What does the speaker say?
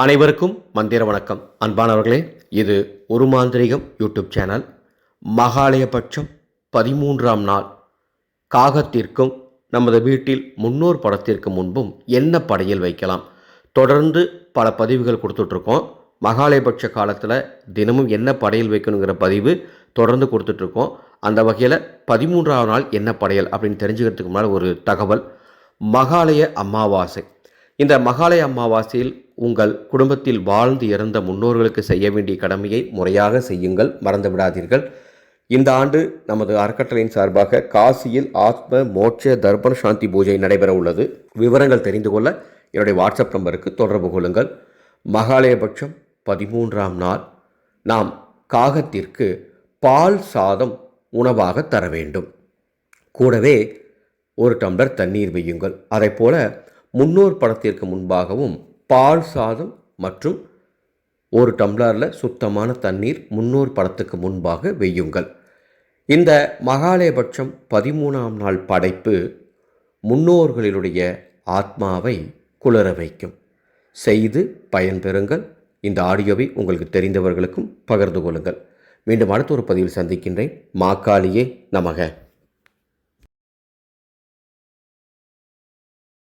அனைவருக்கும் மந்திர வணக்கம். அன்பானவர்களே இது ஒரு மாந்திரிகம் யூடியூப் சேனல். மகாலயபட்சம் பதிமூன்றாம் நாள். காகத்திற்கும் நமது வீட்டில் முன்னோர் படத்திற்கு முன்பும் என்ன படையல் வைக்கலாம்? தொடர்ந்து பல பதிவுகள் கொடுத்துட்ருக்கோம். மகாலயபட்ச காலத்தில் தினமும் என்ன படையல் வைக்கணுங்கிற பதிவு தொடர்ந்து கொடுத்துட்ருக்கோம். அந்த வகையில் பதிமூன்றாவது நாள் என்ன படையல் அப்படின்னு தெரிஞ்சுக்கிறதுக்கு முன்னால் ஒரு தகவல். மகாலய அமாவாசை. இந்த மகாலய அமாவாசையில் உங்கள் குடும்பத்தில் வாழ்ந்து இறந்த முன்னோர்களுக்கு செய்ய வேண்டிய கடமையை முறையாக செய்யுங்கள் மறந்து விடாதீர்கள் இந்த ஆண்டு நமது அறக்கட்டளையின் சார்பாக காசியில் ஆத்ம மோட்ச தர்பண சாந்தி பூஜை நடைபெற உள்ளது. விவரங்கள் தெரிந்து கொள்ள என்னுடைய வாட்ஸ்அப் நம்பருக்கு தொடர்பு கொள்ளுங்கள். மகாலயபட்சம் பதிமூன்றாம் நாள். நாம் காகத்திற்கு பால் சாதம் உணவாக தர வேண்டும். கூடவே ஒரு டம்ளர் தண்ணீர் வையுங்கள். அதைப் போல முன்னோர் படத்திற்கு முன்பாகவும் பால் சாதம் மற்றும் ஒரு டம்ளரில் சுத்தமான தண்ணீர் முன்னோர் படத்துக்கு முன்பாக வெய்யுங்கள். இந்த மகாலயபட்சம் பதிமூணாம் நாள் படைப்பு முன்னோர்களினுடைய ஆத்மாவை குளர வைக்கும். செய்து பயன்பெறுங்கள். இந்த ஆடியோவை உங்களுக்கு தெரிந்தவர்களுக்கும் பகிர்ந்து கொள்ளுங்கள். மீண்டும் அடுத்த ஒரு பதிவில் சந்திக்கின்றேன். மாக்காளியே நமக.